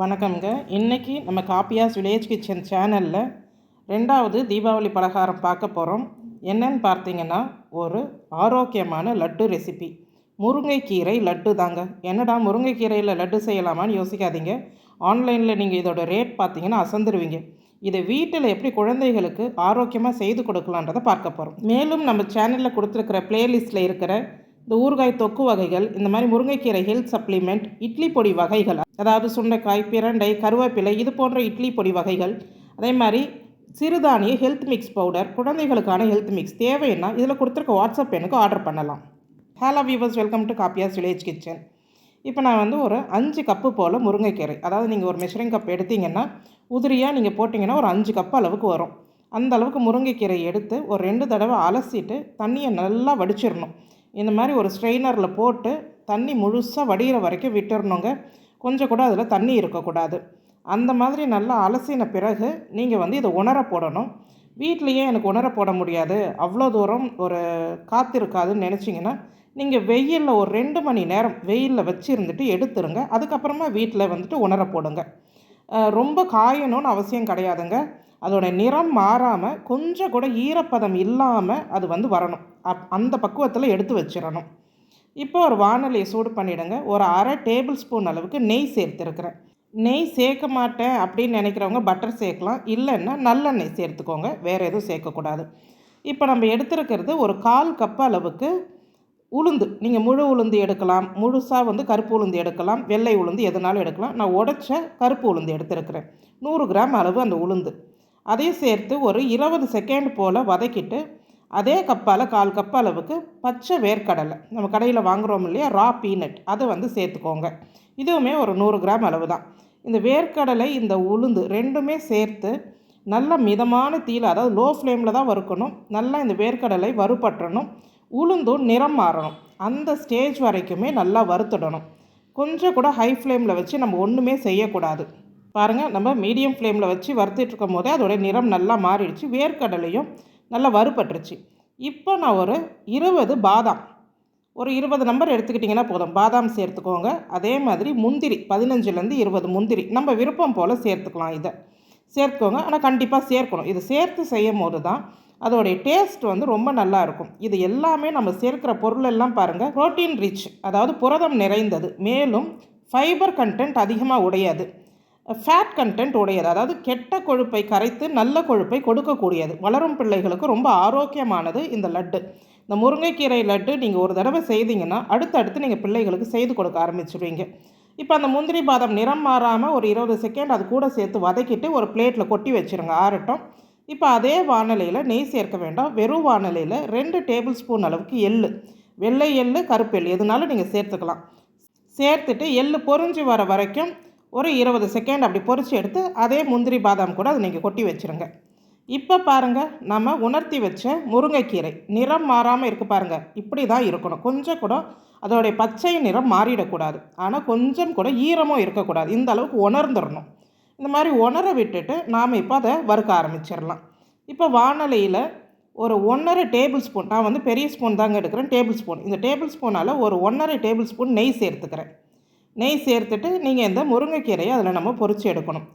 வணக்கம்ங்க. இன்றைக்கி நம்ம காப்பியாஸ் வில்லேஜ் கிச்சன் சேனலில் ரெண்டாவது தீபாவளி பலகாரம் பார்க்க போகிறோம் என்னன்னு பார்த்தீங்கன்னா ஒரு ஆரோக்கியமான லட்டு ரெசிபி. முருங்கைக்கீரை லட்டு தாங்க. என்னடா முருங்கைக்கீரையில் லட்டு செய்யலாமான்னு யோசிக்காதீங்க. ஆன்லைனில் நீங்கள் இதோட ரேட் பார்த்தீங்கன்னா அசந்துருவீங்க. இதை வீட்டில் எப்படி குழந்தைகளுக்கு ஆரோக்கியமாக செய்து கொடுக்கலான்றதை பார்க்க போகிறோம் மேலும் நம்ம சேனலில் கொடுத்துருக்கிற பிளேலிஸ்ட்டில் இருக்கிற இந்த ஊறுகாய் தொக்கு வகைகள் இந்த மாதிரி முருங்கைக்கீரை ஹெல்த் சப்ளிமெண்ட் இட்லி பொடி வகைகள் அதாவது சுண்டைக்காய் பிரண்டை கருவேப்பிலை இது போன்ற இட்லி பொடி வகைகள் அதே மாதிரி சிறுதானிய ஹெல்த் மிக்ஸ் பவுடர் குழந்தைகளுக்கான ஹெல்த் மிக்ஸ் தேவைன்னா இதில் கொடுத்துருக்க வாட்ஸ்அப் எனக்கு ஆர்டர் பண்ணலாம். Hello viewers welcome to Kapiyas village kitchen இப்போ நான் வந்து ஒரு அஞ்சு கப்பு போல் முருங்கைக்கீரை அதாவது நீங்கள் ஒரு மெஷரிங் கப் எடுத்தீங்கன்னா உதிரியாக நீங்கள் போட்டிங்கன்னா ஒரு அஞ்சு கப் அளவுக்கு வரும். அந்த அளவுக்கு முருங்கைக்கீரை எடுத்து ஒரு ரெண்டு தடவை அலசிட்டு தண்ணியை நல்லா வடிச்சிடணும். இந்த மாதிரி ஒரு ஸ்ட்ரெயினரில் போட்டு தண்ணி முழுசாக வடிகிற வரைக்கும் விட்டுறணுங்க. கொஞ்சம் கூட அதில் தண்ணி இருக்கக்கூடாது. அந்த மாதிரி நல்லா அலசின பிறகு நீங்கள் வந்து இதை உணர போடணும். வீட்லேயே எனக்கு உணர போட முடியாது. அவ்வளோ தூரம் ஒரு காற்று இருக்காதுன்னு நினச்சிங்கன்னா நீங்கள் வெயிலில் ஒரு ரெண்டு மணி நேரம் வெயிலில் வச்சுருந்துட்டு எடுத்துருங்க. அதுக்கப்புறமா வீட்டில் வந்துட்டு உணர போடுங்க. ரொம்ப காயணும்னு அவசியம் கிடையாதுங்க. அதோட நிறம் மாறாமல் கொஞ்சம் கூட ஈரப்பதம் இல்லாமல் அது வந்து வரணும். அப் அந்த பக்குவத்தில் எடுத்து வச்சிடணும். இப்போ ஒரு வானொலியை சூடு பண்ணிவிடுங்க ஒரு அரை டேபிள் ஸ்பூன் அளவுக்கு நெய் சேர்த்துருக்குறேன். நெய் சேர்க்க மாட்டேன் அப்படின்னு நினைக்கிறவங்க பட்டர் சேர்க்கலாம். இல்லைன்னா நல்லெண்ணெய் சேர்த்துக்கோங்க. வேறு எதுவும் சேர்க்கக்கூடாது. இப்போ நம்ம எடுத்துருக்கிறது ஒரு கால் கப் அளவுக்கு உளுந்து. நீங்கள் முழு உளுந்து எடுக்கலாம். முழுசாக வந்து கருப்பு உளுந்து எடுக்கலாம். வெள்ளை உளுந்து எதனாலும் எடுக்கலாம். நான் உடைச்ச கருப்பு உளுந்து எடுத்துருக்கிறேன். நூறு கிராம் அளவு அந்த உளுந்து. அதையும் சேர்த்து ஒரு இருபது செகண்ட் போல் வதக்கிட்டு அதே கப்பால் கால் கப் அளவுக்கு பச்சை வேர்க்கடலை. நம்ம கடையில் வாங்குகிறோம் இல்லையா? Raw peanut. அதை வந்து சேர்த்துக்கோங்க. இதுவுமே ஒரு நூறு கிராம் அளவு தான் இந்த வேர்க்கடலை இந்த உளுந்து ரெண்டுமே சேர்த்து நல்ல மிதமான தீயில் அதாவது லோ ஃப்ளேமில் தான் வறுக்கணும். நல்லா இந்த வேர்க்கடலை வறுபட்டணும் உளுந்தும் நிறம் மாறணும். அந்த ஸ்டேஜ் வரைக்குமே நல்லா வறுத்துடணும். கொஞ்சம் கூட ஹை ஃப்ளேமில் வச்சு நம்ம ஒன்றுமே செய்யக்கூடாது. பாருங்கள் நம்ம மீடியம் ஃப்ளேமில் வச்சு வறுத்துட்ருக்கும் போதே அதோடைய நிறம் நல்லா மாறிடுச்சு வேர்க்கடலையும் நல்லா வறுபட்டுருச்சு. இப்போ நான் ஒரு இருபது பாதாம் ஒரு இருபது நம்பர் எடுத்துக்கிட்டிங்கன்னா போதும். பாதாம் சேர்த்துக்கோங்க. அதே மாதிரி முந்திரி பதினஞ்சுலேருந்து இருபது முந்திரி நம்ம விருப்பம் போல் சேர்த்துக்கலாம் இதை. சேர்த்துக்கோங்க. ஆனால் கண்டிப்பாக சேர்க்கணும். இது சேர்த்து செய்யும் போது தான் அதோடைய டேஸ்ட் வந்து ரொம்ப நல்லா இருக்கும். இது எல்லாமே நம்ம சேர்க்கிற பொருள் எல்லாம் பாருங்கள் ப்ரோட்டீன் ரிச் அதாவது புரதம் நிறைந்தது. மேலும் ஃபைபர் கண்டென்ட் அதிகமாக உடையாது. ஃபேட் கண்டென்ட் உடையது. அதாவது கெட்ட கொழுப்பை கரைத்து நல்ல கொழுப்பை கொடுக்கக்கூடியது. வளரும் பிள்ளைகளுக்கு ரொம்ப ஆரோக்கியமானது இந்த லட்டு. இந்த முருங்கைக்கீரை லட்டு நீங்கள் ஒரு தடவை செய்தீங்கன்னா அடுத்தடுத்து நீங்கள் பிள்ளைகளுக்கு செய்து கொடுக்க ஆரம்பிச்சுடுவீங்க இப்போ அந்த முந்திரி பாதம் நிறம் மாறாமல் ஒரு இருபது செகண்ட் அது கூட சேர்த்து வதக்கிட்டு ஒரு பிளேட்டில் கொட்டி வச்சுருங்க ஆறட்டும். இப்போ அதே வானலையில் நெய் சேர்க்க வேண்டாம். வெறும் வானலையில் ரெண்டு டேபிள் ஸ்பூன் அளவுக்கு எள்ளு. வெள்ளை எள்ளு கருப்பு எள் எதுனாலும் நீங்கள் சேர்த்துக்கலாம். சேர்த்துட்டு எள்ளு பொரிஞ்சு வர வரைக்கும் ஒரு இருபது செகண்ட் அப்படி பொறிச்சு எடுத்து அதே முந்திரி பாதாம் கூட அதை நீங்கள் கொட்டி வச்சுருங்க. இப்போ பாருங்கள் நம்ம உணர்த்தி வச்ச முருங்கைக்கீரை நிறம் மாறாமல் இருக்குது பாருங்கள் இப்படி தான் இருக்கணும். கொஞ்சம் கூட அதோடைய பச்சை நிறம் மாறிடக்கூடாது. ஆனால் கொஞ்சம் கூட ஈரமும் இருக்கக்கூடாது. இந்த அளவுக்கு உணர்ந்துடணும். இந்த மாதிரி உணர விட்டுட்டு நாம் இப்போ அதை வறுக்க ஆரம்பிச்சிடலாம். இப்போ வானலியில் ஒரு ஒன்றரை டேபிள் ஸ்பூன் நான் வந்து பெரிய ஸ்பூன் தாங்க எடுக்கிறேன் டேபிள் ஸ்பூன். இந்த டேபிள் ஸ்பூனால் ஒரு ஒன்றரை டேபிள் ஸ்பூன் நெய் சேர்த்துக்கிறேன். நெய் சேர்த்துட்டு நீங்கள் இந்த முருங்கைக்கீரையை அதில் நம்ம பொறிச்சு எடுக்கணும்.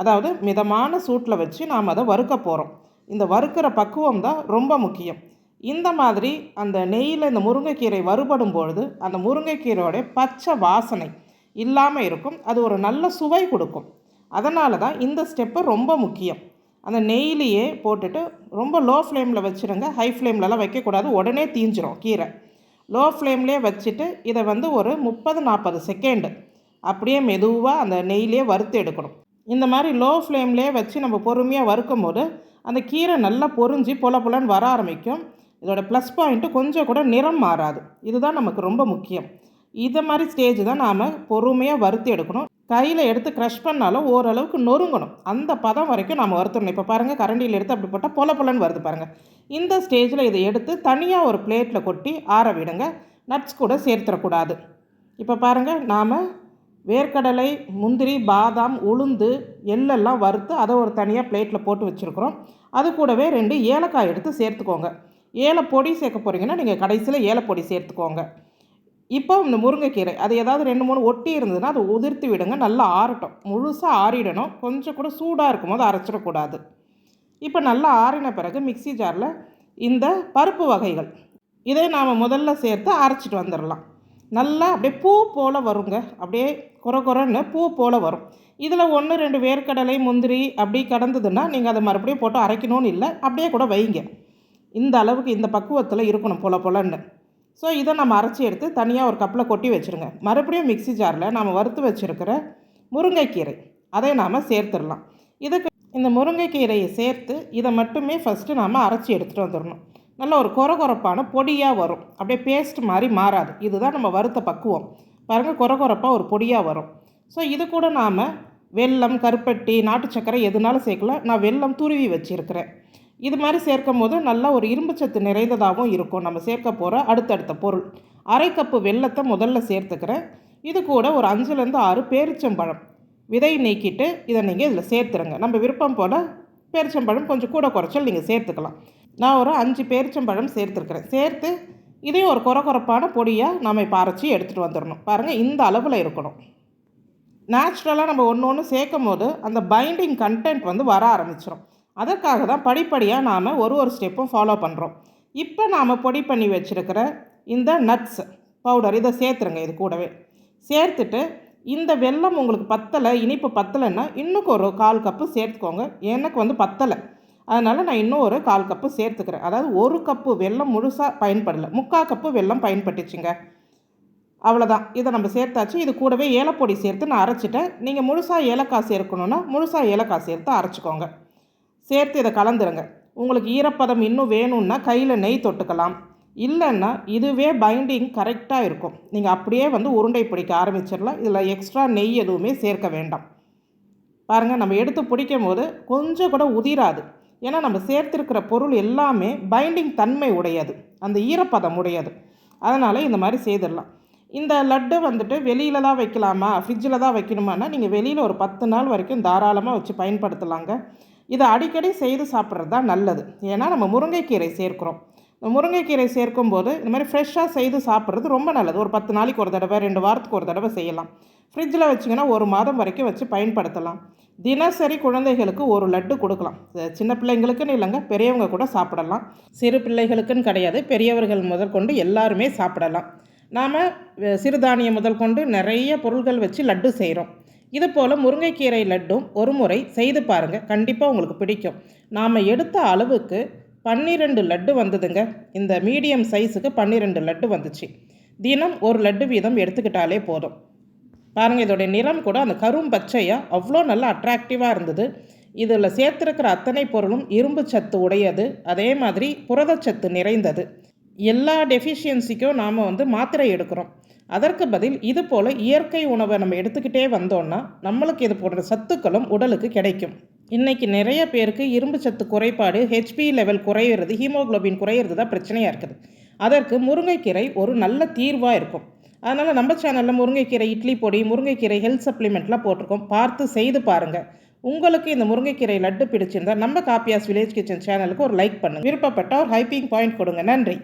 அதாவது மிதமான சூட்டில் வச்சு நாம் அதை வறுக்க போகிறோம் இந்த வறுக்கிற பக்குவம் தான் ரொம்ப முக்கியம். இந்த மாதிரி அந்த நெய்யில் இந்த முருங்கைக்கீரை வறுபடும் பொழுது அந்த முருங்கைக்கீரையோடைய பச்சை வாசனை இல்லாமல் இருக்கும். அது ஒரு நல்ல சுவை கொடுக்கும். அதனால தான் இந்த ஸ்டெப்பு ரொம்ப முக்கியம். அந்த நெய்லேயே போட்டுட்டு ரொம்ப லோ ஃப்ளேமில் வச்சுருங்க ஹை ஃப்ளேம்லலாம் வைக்கக்கூடாது. உடனே தீஞ்சிரும் கீரை. லோ ஃப்ளேம்லேயே வச்சுட்டு இதை வந்து ஒரு முப்பது நாற்பது செகண்டு அப்படியே மெதுவாக அந்த நெய்லேயே வறுத்து எடுக்கணும். இந்த மாதிரி லோ ஃப்ளேம்லேயே வச்சு நம்ம பொறுமையாக வறுக்கும் போது அந்த கீரை நல்லா பொரிஞ்சு பொல பொலன்னு வர ஆரம்பிக்கும். இதோட ப்ளஸ் பாயிண்ட்டு கொஞ்சம் கூட நிறம் மாறாது. இதுதான் நமக்கு ரொம்ப முக்கியம். இதை மாதிரி ஸ்டேஜ் தான் நாம் பொறுமையாக வறுத்து எடுக்கணும். கையில் எடுத்து க்ரஷ் பண்ணாலும் ஓரளவுக்கு நொறுங்கணும். அந்த பதம் வரைக்கும் நம்ம வறுத்துடணும். இப்போ பாருங்கள் கரண்டியில் எடுத்து அப்படி போட்டால் பொல பொலன்னு வருது பாருங்கள் இந்த ஸ்டேஜில் இதை எடுத்து தனியாக ஒரு பிளேட்டில் கொட்டி ஆற விடுங்க. நட்ஸ் கூட சேர்த்துடக்கூடாது. இப்போ பாருங்கள் நாம் வேர்க்கடலை முந்திரி பாதாம் உளுந்து எள்ளெல்லாம் வறுத்து அதை ஒரு தனியாக பிளேட்டில் போட்டு வச்சுருக்குறோம். அது கூடவே ரெண்டு ஏலக்காய் எடுத்து சேர்த்துக்கோங்க. ஏலப்பொடி சேர்க்க போகிறீங்கன்னா நீங்கள் கடைசியில் ஏலப்பொடி சேர்த்துக்கோங்க. இப்போ இந்த முருங்கைக்கீரை அது ஏதாவது ரெண்டு மூணு ஒட்டி இருந்ததுன்னா அதை உதிர்த்து விடுங்க. நல்லா ஆறட்டும். முழுசாக ஆறிடணும். கொஞ்சம் கூட சூடாக இருக்கும்போது அரைச்சிடக்கூடாது. இப்போ நல்லா ஆறின பிறகு மிக்ஸி ஜாரில் இந்த பருப்பு வகைகள் இதை நாம் முதல்ல சேர்த்து அரைச்சிட்டு வந்துடலாம். நல்லா அப்படியே பூ போல் வருங்க. அப்படியே குறை குறைன்னு பூ போல் வரும். இதில் ஒன்று ரெண்டு வேர்க்கடலை முந்திரி அப்படி கடந்ததுன்னா நீங்கள் அதை மறுபடியும் போட்டு அரைக்கணும்னு இல்லை. அப்படியே கூட வைங்க. இந்த அளவுக்கு இந்த பக்குவத்தில் இருக்கணும் பொல பொலன்னு. ஸோ இதை நம்ம அரைச்சி எடுத்து தனியாக ஒரு கப்பில் கொட்டி வச்சுருங்க. மறுபடியும் மிக்ஸி ஜாரில் நாம் வறுத்து வச்சுருக்கிற முருங்கைக்கீரை அதை நாம் சேர்த்துடலாம். இதுக்கு இந்த முருங்கைக்கீரையை சேர்த்து இதை மட்டுமே ஃபஸ்ட்டு நாம் அரைச்சி எடுத்துகிட்டு வந்துடணும். நல்ல ஒரு கொர கொரப்பான பொடியாக வரும். அப்படியே பேஸ்ட் மாதிரி மாறாது. இதுதான் நம்ம வறுத்த பக்குவம். பாருங்கள் கொர கொரப்பாக ஒரு பொடியாக வரும். ஸோ இது கூட நாம் வெல்லம் கருப்பட்டி நாட்டு சக்கரை எதுனாலும் சேர்க்கல நான் வெல்லம் துருவி வச்சுருக்கிறேன். இது மாதிரி சேர்க்கும் போது நல்லா ஒரு இரும்பு சத்து நிறைந்ததாகவும் இருக்கும். நம்ம சேர்க்க போகிற அடுத்தடுத்த பொருள். அரை கப்பு வெல்லத்தை முதல்ல சேர்த்துக்கிறேன். இது கூட ஒரு அஞ்சுலேருந்து ஆறு பேரிச்சம்பழம். விதை நீக்கிட்டு இதை நீங்கள் இதில் சேர்த்துருங்க. நம்ம விருப்பம் போல் பேரிச்சம்பழம் கொஞ்சம் கூட குறைச்சல் நீங்கள் சேர்த்துக்கலாம். நான் ஒரு அஞ்சு பேரிச்சம்பழம் சேர்த்துருக்குறேன். சேர்த்து இதையும் ஒரு குறை குறைப்பான பொடியாக நம்ம இப்போ அரைச்சி எடுத்துகிட்டு வந்துடணும். பாருங்கள் இந்த அளவில் இருக்கணும். நேச்சுரலாக நம்ம ஒன்று ஒன்று சேர்க்கும் போது அந்த பைண்டிங் கண்டென்ட் வந்து வர ஆரம்பிச்சிடும் அதற்காக தான் படிப்படியாக நாம் ஒரு ஒரு ஸ்டெப்பும் ஃபாலோ பண்ணுறோம் இப்போ நாம் பொடி பண்ணி வச்சுருக்கிற இந்த நட்ஸ் பவுடர் இதை சேர்த்துருங்க இது கூடவே. சேர்த்துட்டு இந்த வெல்லம் உங்களுக்கு பத்தலை இனிப்பு பத்தலைன்னா இன்னும் ஒரு கால் கப்பு சேர்த்துக்கோங்க. எனக்கு வந்து பத்தலை. அதனால் நான் இன்னும் ஒரு கால் கப்பு சேர்த்துக்கிறேன். அதாவது ஒரு கப்பு வெல்லம் முழுசாக பயன்படலை. முக்கால் கப்பு வெல்லம் பயன்பட்டுச்சுங்க. அவ்வளோதான் இதை நம்ம சேர்த்தாச்சு. இது கூடவே ஏலப்பொடி சேர்த்து நான் அரைச்சிட்டேன். நீங்கள் முழுசாக ஏலக்காய் சேர்க்கணுன்னா முழுசாக ஏலக்காய் சேர்த்து அரைச்சிக்கோங்க. சேர்த்து இதை கலந்துருங்க. உங்களுக்கு ஈரப்பதம் இன்னும் வேணும்னா கையில் நெய் தொட்டுக்கலாம். இல்லைன்னா இதுவே பைண்டிங் கரெக்டாக இருக்கும். நீங்கள் அப்படியே வந்து உருண்டை பிடிக்க ஆரம்பிச்சிடலாம். இதில் எக்ஸ்ட்ரா நெய் எதுவுமே சேர்க்க வேண்டாம். பாருங்கள் நம்ம எடுத்து பிடிக்கும் போது கொஞ்சம் கூட உதிராது. ஏன்னா நம்ம சேர்த்துருக்கிற பொருள் எல்லாமே பைண்டிங் தன்மை உடையது. அந்த ஈரப்பதம் உடையது. அதனால் இந்த மாதிரி செய்திடலாம். இந்த லட்டு வந்துட்டு வெளியில் தான் வைக்கலாமா? ஃப்ரிட்ஜில் தான் வைக்கணுமானா நீங்கள் வெளியில் ஒரு பத்து நாள் வரைக்கும் தாராளமாக வச்சு பயன்படுத்தலாங்க. இதை அடிக்கடி செய்து சாப்பிட்றது தான் நல்லது. ஏன்னா நம்ம முருங்கைக்கீரை சேர்க்குறோம். முருங்கைக்கீரை சேர்க்கும்போது இந்த மாதிரி ஃப்ரெஷ்ஷாக செய்து சாப்பிட்றது ரொம்ப நல்லது. ஒரு பத்து நாளைக்கு ஒரு தடவை ரெண்டு வாரத்துக்கு ஒரு தடவை செய்யலாம். ஃப்ரிட்ஜில் வச்சிங்கன்னா ஒரு மாதம் வரைக்கும் வச்சு பயன்படுத்தலாம். தினசரி குழந்தைகளுக்கு ஒரு லட்டு கொடுக்கலாம். சின்ன பிள்ளைங்களுக்குன்னு இல்லைங்க பெரியவங்க கூட சாப்பிடலாம். சிறு பிள்ளைகளுக்குன்னு கிடையாது பெரியவர்கள் முதல் கொண்டு எல்லாருமே சாப்பிடலாம். நாம் சிறுதானியம் முதல் கொண்டு நிறைய பொருள்கள் வச்சு லட்டு செய்கிறோம் இது போல் முருங்கைக்கீரை லட்டும் ஒரு முறை செய்து பாருங்கள் கண்டிப்பாக உங்களுக்கு பிடிக்கும். நாம் எடுத்த அளவுக்கு பன்னிரெண்டு லட்டு வந்ததுங்க. இந்த மீடியம் சைஸுக்கு பன்னிரெண்டு லட்டு வந்துச்சு. தினம் ஒரு லட்டு வீதம் எடுத்துக்கிட்டாலே போதும். பாருங்கள் இதோடைய நிறம் கூட அந்த கரும் பச்சையாக அவ்வளோ நல்லா அட்ராக்டிவாக இருந்தது. இதில் சேர்த்துருக்கிற அத்தனை பொருளும் இரும்பு சத்து உடையது. அதே மாதிரி புரதச்சத்து நிறைந்தது. எல்லா டெஃபிஷியன்சிக்கும் நாம் வந்து மாத்திரை எடுக்கிறோம். அதற்கு பதில் இது போல் இயற்கை உணவை நம்ம எடுத்துக்கிட்டே வந்தோன்னா நம்மளுக்கு இது போன்ற சத்துக்களும் உடலுக்கு கிடைக்கும். இன்றைக்கி நிறைய பேருக்கு இரும்பு சத்து குறைபாடு ஹெச்பி லெவல் குறையிறது ஹீமோக்ளோபின் குறையிறது தான் பிரச்சனையாக இருக்குது. அதற்கு முருங்கைக்கீரை ஒரு நல்ல தீர்வாக இருக்கும். அதனால் நம்ம சேனலில் முருங்கைக்கீரை இட்லி பொடி முருங்கைக்கீரை ஹெல்த் சப்ளிமெண்ட்லாம் போட்டிருக்கோம். பார்த்து செய்து பாருங்கள் உங்களுக்கு இந்த முருங்கைக்கீரை லட்டு பிடிச்சிருந்தால் நம்ம காப்பியாஸ் வில்லேஜ் கிச்சன் சேனலுக்கு ஒரு லைக் பண்ணுங்கள் விருப்பப்பட்ட ஒரு ஹைப்பிங் பாயிண்ட் கொடுங்க. நன்றி.